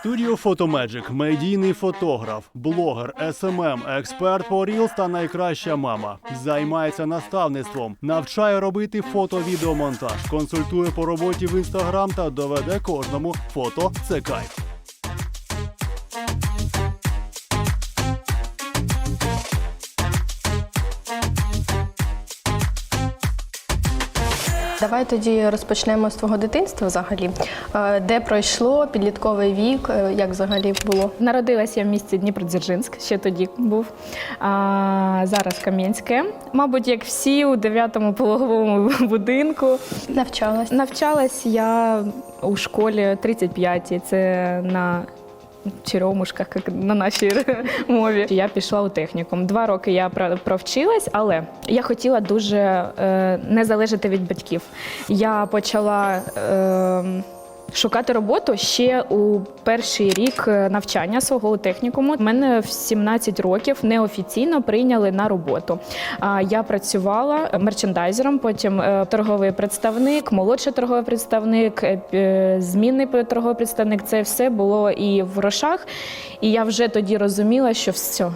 Студіо Фотомеджик, медійний фотограф, блогер, СММ, експерт по Reels та найкраща мама. Займається наставництвом, навчає робити фото-відеомонтаж, консультує по роботі в інстаграм та доведе кожному фото це кайф. Давай тоді розпочнемо з твого дитинства взагалі. Е, Де пройшло підлітковий вік, е, як взагалі було? Народилась я в місті Дніпродзержинськ, ще тоді був. А, зараз Кам'янське. Мабуть, як всі у 9-му пологовому будинку. Навчалась. Навчалась я у школі 35-й, це на Черемушках, як на нашій мові. Я пішла у технікум. Два роки я про- провчилась, але я хотіла дуже е, не залежати від батьків. Я почала. Шукати роботу ще у перший рік е, навчання свого технікуму. Мене в 17 років неофіційно прийняли на роботу. Я працювала мерчендайзером, потім е, торговий представник, молодший торговий представник, е, змінний торговий представник. Це все було і в грошах. І я вже тоді розуміла, що все.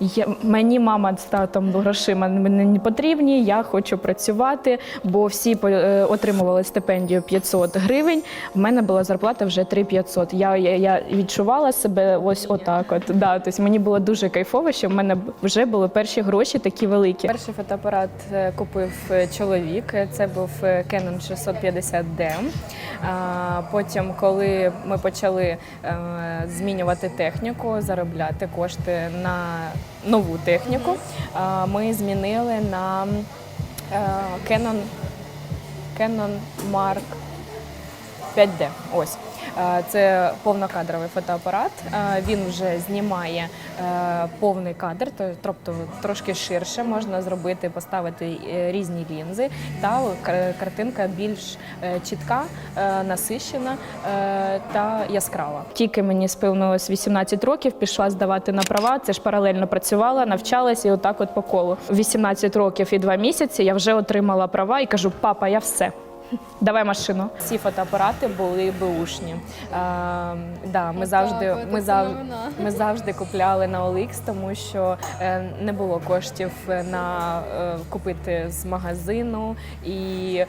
Я, мені мама з татом грошима мені не потрібні, я хочу працювати, бо всі е, отримували стипендію 500 гривень. В мене була зарплата вже 3500. Я, я, я відчувала себе ось отак. От, да, тобто мені було дуже кайфово, що в мене вже були перші гроші такі великі. Перший фотоапарат е, купив е, чоловік. Це був Canon 650D. А, Потім, коли ми почали змінювати техніку, заробляти кошти на нову техніку, ми змінили на е, Canon, Canon Mark 5D. Ось. Е, Це повнокадровий фотоапарат. Е, Він вже знімає повний кадр, то- тобто трошки ширше можна зробити, поставити е, різні лінзи, та кар- картинка більш е, чітка, е, насищена е, та яскрава. Тільки мені сповнилось 18 років, пішла здавати на права. Це ж паралельно працювала, навчалася і отак, от по колу. 18 років і 2 місяці я вже отримала права і кажу: папа, я все. Давай машину. Всі фотоапарати були беушні. Е, да, ми, завжди, ми, зав, ми завжди купляли на OLX, тому що е, не було коштів на е, купити з магазину і.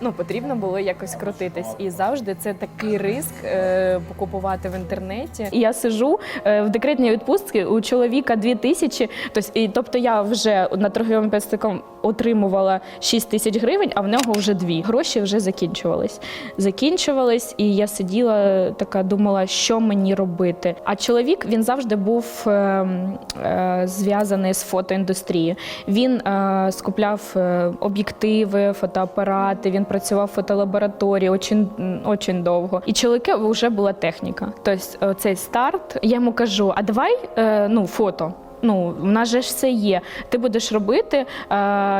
Ну, потрібно було якось крутитись. І завжди це такий риск е, покупувати в інтернеті. І я сижу е, в декретній відпустці у чоловіка 2 тисячі. Тобто, і, тобто я вже над торговим пестиком отримувала 6 тисяч гривень, а в нього вже дві. Гроші вже закінчувались. Закінчувались, і я сиділа така, думала, що мені робити. А чоловік він завжди був е, е, зв'язаний з фотоіндустрією. Він е, скупляв е, об'єктиви, фотоапарати. Він працював в фотолабораторії очень, очень довго. І чоловіка вже була техніка. Тобто, цей старт. Я йому кажу: а давай е, ну, фото. Ну, в нас же ж все є. Ти будеш робити, е,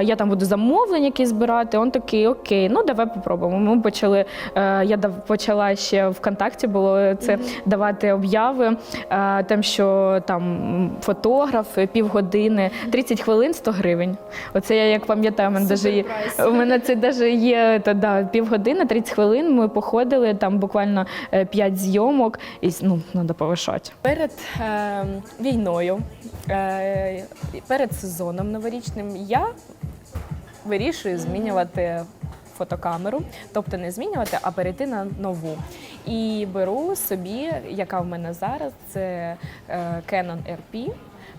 я там буду замовлення якісь збирати. Он такий, окей, ну давай попробуємо. Ми почали. Е, я дав- почала ще ВКонтакті було це давати обяви, е, там що там фотограф, е, півгодини, 30 хвилин 100 гривень. Оце я як пам'ятаю, у мене даже є. У мене це даже є та, да, півгодини, 30 хвилин. Ми походили там буквально 5 зйомок, і ну, треба повишати. Перед е, війною, е, перед сезоном новорічним я вирішую змінювати фотокамеру, тобто не змінювати, а перейти на нову. І беру собі, яка в мене зараз, це е, Canon RP.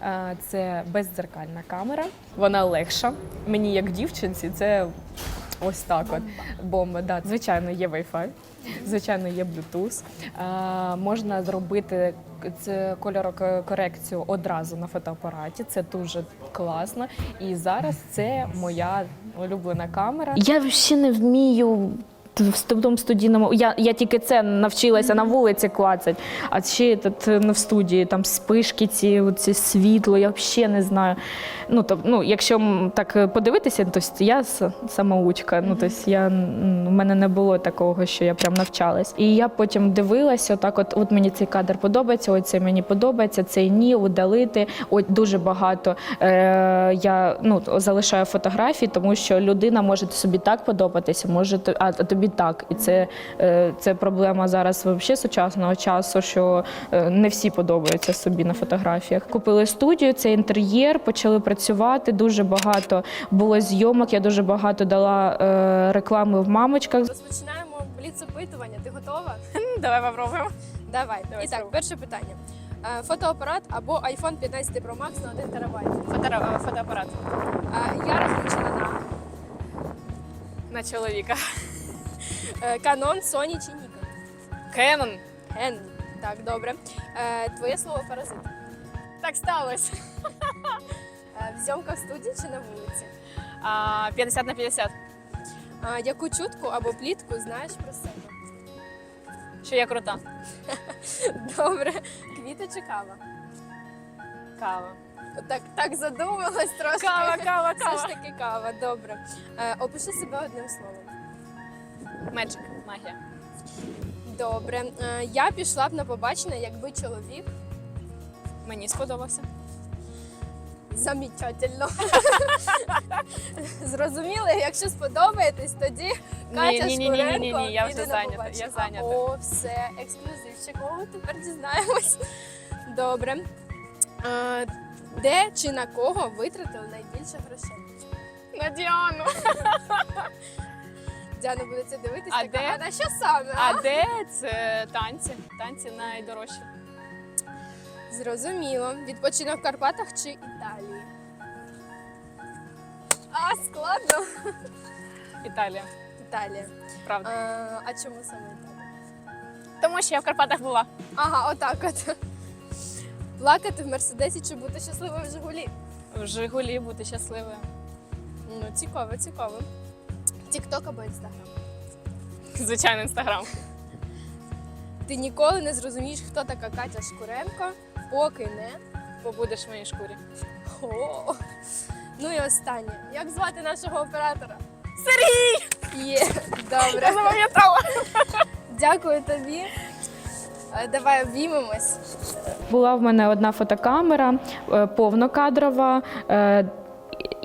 Е, Це бездзеркальна камера. Вона легша. Мені як дівчинці, це ось так. От бомба. Да, звичайно, є Wi-Fi, звичайно, є Bluetooth. Е, Можна зробити це кольорокорекцію одразу на фотоапараті. Це дуже класно. І зараз це моя улюблена камера. Я ще не вмію. В тому студійному я, я тільки це навчилася на вулиці клацать, а ще тут ну, в студії там спишки, ці оці світло, я взагалі не знаю. Ну тоб, ну, якщо так подивитися, то я самоучка. Ну тобто я у мене не було такого, що я прям навчалась. І я потім дивилася, отак, от, от мені цей кадр подобається, ось цей мені подобається, цей ні, удалити. От дуже багато е, я ну залишаю фотографії, тому що людина може собі так подобатися, може а тобі насправді так. І це, е, це проблема зараз взагалі сучасного часу, що е, не всі подобаються собі на фотографіях. Купили студію, це інтер'єр, почали працювати. Дуже багато було зйомок. Я дуже багато дала е, реклами в мамочках. Розпочинаємо бліц-опитування. Ти готова? Давай попробуємо. Давай. Давай, І так, перше питання. Фотоапарат або iPhone 15 Pro Max на 1 терабайт. Фото, фотоапарат Я розлучена на на чоловіка. Е, Canon, Sony чи Nikon. Canon. Canon. Так, добре. Е, Твоє слово паразит. Так сталося. Е, в студії чи на вулиці? 50 на 50. Е, Яку чутку або плітку знаєш про себе? Що я крута. Добре. Квіти чи кава? Кава. Так, так задумалась трошки. Кава, кава, Все ж таки кава, добре. Опиши себе одним словом. Меджик. Магія. Добре. Е, Я пішла б на побачення, якби чоловік Мені сподобався. Замечательно. Зрозуміли, якщо сподобаєтесь, тоді Катя ні, ні, ні, ні, ні, ні, я вже зайнята. Я зайнята. О, все, ексклюзивчик. О, тепер дізнаємось. Добре. А, де чи на кого витратили найбільше грошей? На Діану. Діана буде це дивитись, А така, де? а на що саме? А де це танці? Танці найдорожчі. Зрозуміло. Відпочинок в Карпатах чи Італії? А, складно. Італія. Італія. Правда. А, а чому саме Італія? Тому що я в Карпатах була. Ага, отак от. Плакати в Мерседесі чи бути щасливим в Жигулі? В Жигулі бути щасливою. Ну, цікаво, цікаво. Тікток або інстаграм. Звичайно, інстаграм. Ти ніколи не зрозумієш, хто така Катя Шкуренко, поки не. Побудеш в моїй шкурі. О. Ну і останнє. Як звати нашого оператора? Сергій! Є, добре. Я запам'ятала. Дякую тобі. Е, Давай обіймемось. Була в мене одна фотокамера е, повнокадрова. е,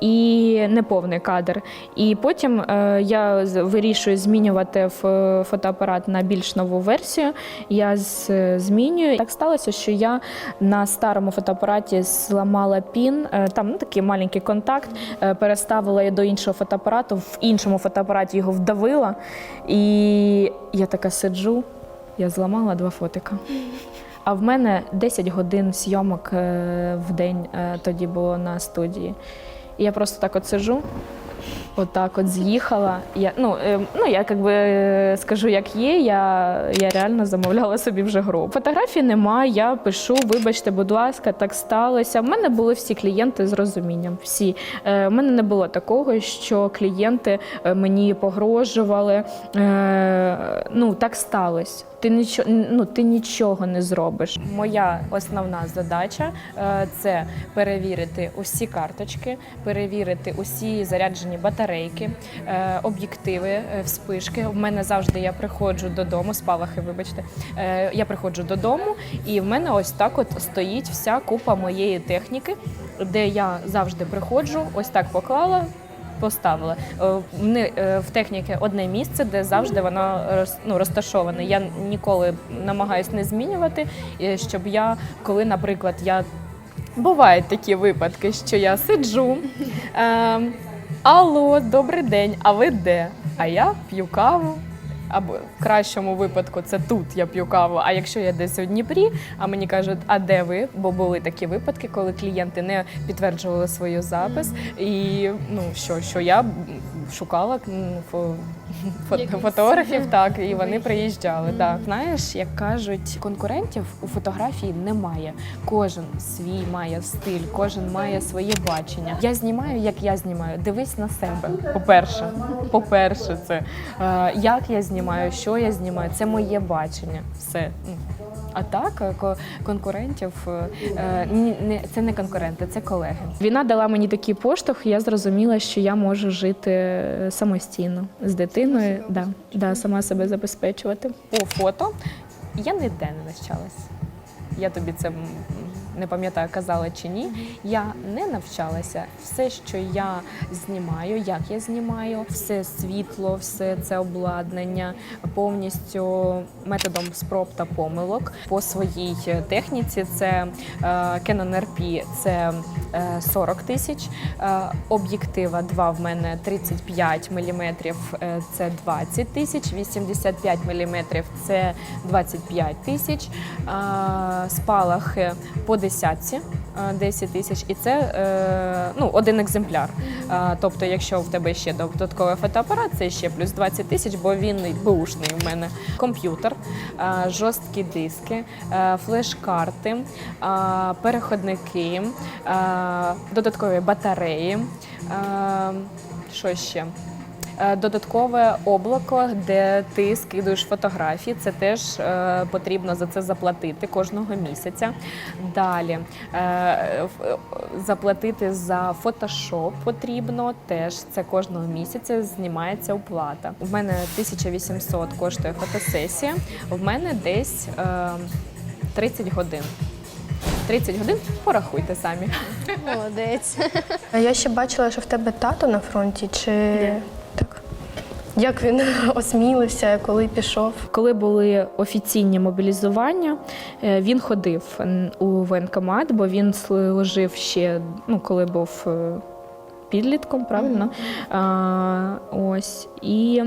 І неповний кадр. І потім е, я вирішую змінювати ф- фотоапарат на більш нову версію. Я з- змінюю. Так сталося, що я на старому фотоапараті зламала пін, е, там ну, такий маленький контакт, е, переставила до іншого фотоапарату, в іншому фотоапараті його вдавила. І я така сиджу, я зламала два фотика. А в мене 10 годин зйомок е, в день е, тоді було на студії. Я просто так от сиджу, отак от з'їхала. Я, ну, е, ну, я як би е, скажу, як є, я, я реально замовляла собі вже гру. Фотографій немає, я пишу, вибачте, будь ласка, так сталося. В мене були всі клієнти з розумінням. Всі. Е, в мене не було такого, що клієнти е, мені погрожували. Ну, так сталося. Ти нічого, ну, ти нічого не зробиш. Моя основна задача е, це перевірити усі карточки, перевірити усі заряджені батарейки, е, об'єктиви, е, вспишки. У мене завжди я приходжу додому, спалахи, вибачте. Я приходжу додому, і в мене ось так от стоїть вся купа моєї техніки, де я завжди приходжу, ось так поклала. Поставила Вони в ни- е, в техніки одне місце, де завжди воно ну, розташоване. Я ніколи намагаюся не змінювати, е, щоб я, коли, наприклад, я бувають такі випадки, що я сиджу. Е, Алло, добрий день, а ви де? А я п'ю каву. Або в кращому випадку це тут я п'ю каву. А якщо я десь у Дніпрі, а мені кажуть, а де ви? Бо були такі випадки, коли клієнти не підтверджували свою запис, і ну що, що я шукала м, фо- фо- фотографів, так і вони приїжджали. Так. Знаєш, як кажуть, конкурентів у фотографії немає. Кожен свій має стиль, кожен має своє бачення. Я знімаю, як я знімаю. Дивись на себе. По-перше, по-перше, це е, як я знімаю, що я знімаю. Це моє бачення. Все. Ну, А так, ко- конкурентів е, е, це не конкуренти, це колеги. Війна дала мені такий поштовх. і Я зрозуміла, що я можу жити е, самостійно з дитиною, да, да, сама себе забезпечувати. По фото я ніде не навчалась. Я тобі це не пам'ятаю, казала чи ні. Я не навчалася. Все, що я знімаю, як я знімаю, все світло, все це обладнання повністю методом спроб та помилок по своїй техніці. Це е, Canon RP, це 40 тисяч. Е, Об'єктива 2 в мене 35 мм, це 20 тисяч, 85 мм це 25 тисяч. Е, Спалахи по десятці е, 10 тисяч, і це е, ну, один екземпляр. Е, Тобто, якщо в тебе ще додатковий фотоапарат, це ще плюс 20 тисяч, бо він бушний в мене. Комп'ютер, е, жорсткі диски, е, флеш-карти, е, переходники, е, додаткові батареї. е, Що ще? Е, Додаткове облако, де ти скидуєш фотографії, це теж е, потрібно за це заплатити кожного місяця. Далі е, заплатити за фотошоп потрібно теж. Це кожного місяця знімається оплата. У мене 1800 коштує фотосесія. В мене десь е, 30 годин. 30 годин порахуйте самі. Молодець. Я ще бачила, що в тебе тато на фронті, чи так? Як він осмілився, коли пішов? Коли були офіційні мобілізування, е, він ходив у воєнкомат, бо він служив ще, ну, коли був е, підлітком, правильно? А, ось. І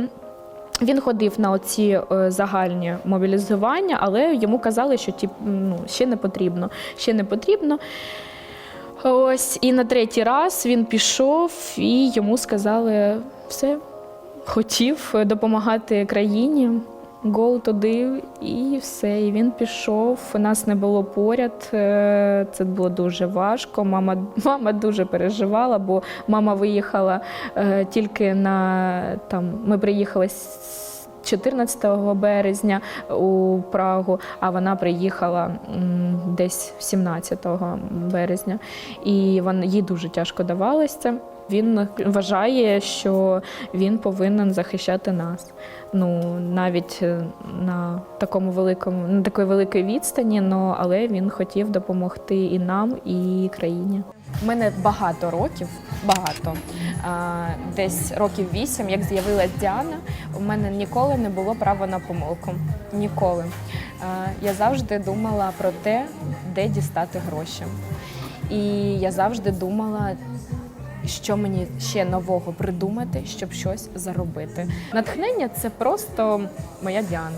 він ходив на оці е, загальні мобілізування, але йому казали, що тип, ну, ще не потрібно. Ще не потрібно. Ось, і на третій раз він пішов, і йому сказали все, хотів допомагати країні. Гол туди і все. І він пішов. Нас не було поряд. е, Це було дуже важко. Мама, мама дуже переживала, бо мама виїхала е, тільки на там. Ми приїхали з 14 березня у Прагу, а вона приїхала десь 17 березня. І вон, їй дуже тяжко давалося. Він вважає, що він повинен захищати нас. Ну навіть е, на такому великому, на такої великій відстані, но, але він хотів допомогти і нам, і країні. У мене багато років, багато. Десь років вісім, як з'явилась Діана, у мене ніколи не було права на помилку. Ніколи. Я завжди думала про те, де дістати гроші. І я завжди думала, що мені ще нового придумати, щоб щось заробити. Натхнення це просто моя Діана.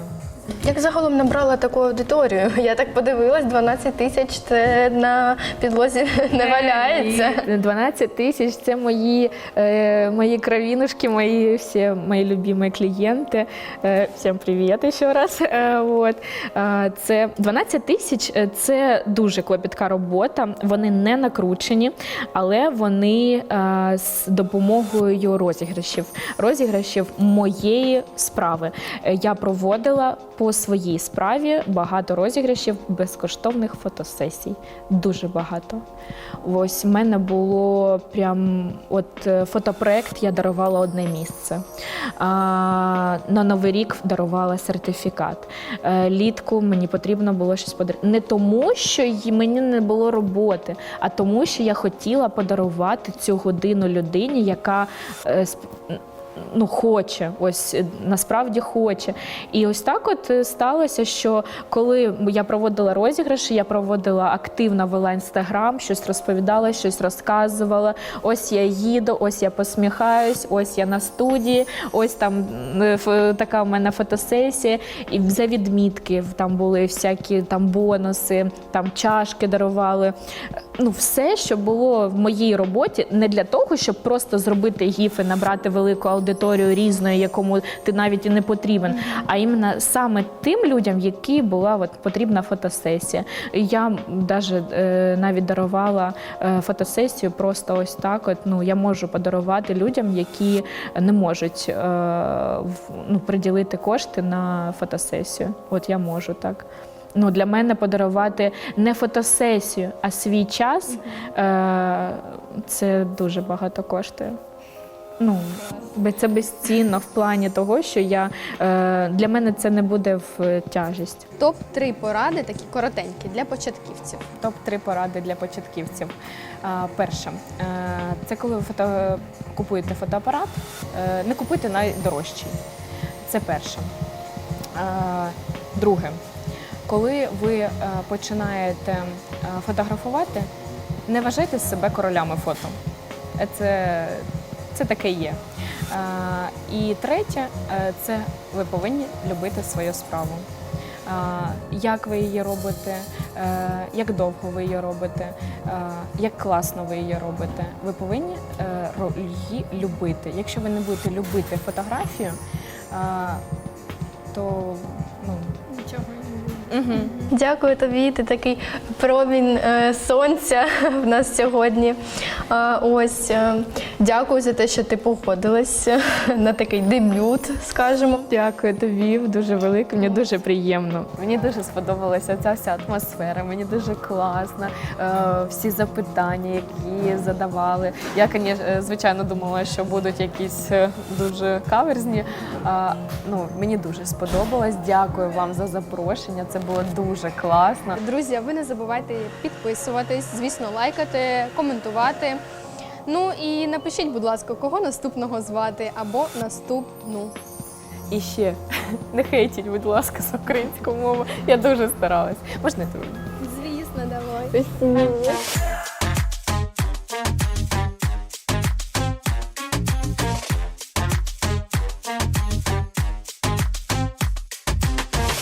Як загалом набрала таку аудиторію? Я так подивилась, 12 тисяч це на підлозі не валяється. 12 тисяч це мої, е, мої кровинушки, мої всі мої любимі клієнти. Е, всім привіт ще раз. Е, от. Е, це 12 тисяч е, це дуже клопітка робота. Вони не накручені, але вони е, з допомогою розіграшів, розіграшів моєї справи. Е, Я проводила по своїй справі багато розіграшів безкоштовних фотосесій. Дуже багато. Ось в мене було прям от е, фотопроект, я дарувала одне місце. А, на Новий рік дарувала сертифікат. Е, Літку мені потрібно було щось подарувати. Не тому, що мені не було роботи, а тому, що я хотіла подарувати цю годину людині, яка е, ну, хоче, ось е, насправді хоче. І ось так от е, сталося, що коли я проводила розіграші, я проводила активно вела інстаграм, щось розповідала, щось розказувала. Ось я їду, ось я посміхаюсь, ось я на студії, ось там е, така в мене фотосесія. І за відмітки там були всякі там бонуси, там чашки дарували. Ну, все, що було в моїй роботі, не для того, щоб просто зробити гіфи, набрати велику аудиторію різної, якому ти навіть і не потрібен, а іменно саме тим людям, які була от, потрібна фотосесія. Я даже, е, навіть дарувала е, фотосесію просто ось так. От, ну, я можу подарувати людям, які не можуть е, в- ну, приділити кошти на фотосесію. От я можу так. Ну, для мене подарувати не фотосесію, а свій час е, це дуже багато коштує. Ну, це безцінно в плані того, що я е, для мене це не буде в тяжість. Топ 3 поради, такі коротенькі для початківців. Топ 3 поради для початківців. Перше, е, це коли ви фото... купуєте фотоапарат, е, не купуйте найдорожчий. Це перше. Друге, коли ви починаєте фотографувати, не вважайте себе королями фото. Це, це таке є. Е, І третє, е, це ви повинні любити свою справу. Е, Як ви її робите, як довго ви її робите, як класно ви її робите. Ви повинні її любити. Якщо ви не будете любити фотографію, то угу. Дякую тобі. Ти такий промінь е, сонця в нас сьогодні. Е, ось е, дякую за те, що ти погодилась на такий дебют, скажімо. Дякую тобі, дуже велике, мені дуже приємно. Мені дуже сподобалася ця вся атмосфера, мені дуже класно. Е, всі запитання, які задавали. Я, е, звичайно, думала, що будуть якісь е, дуже каверзні. Ну, мені дуже сподобалось. Дякую вам за запрошення. Це було дуже класно. Друзі, ви не забувайте підписуватись, звісно, лайкати, коментувати. Ну і напишіть, будь ласка, кого наступного звати або наступну. І ще не хейтіть, будь ласка, за українську мову. Я дуже старалась. Можна я тебе? Звісно, давай.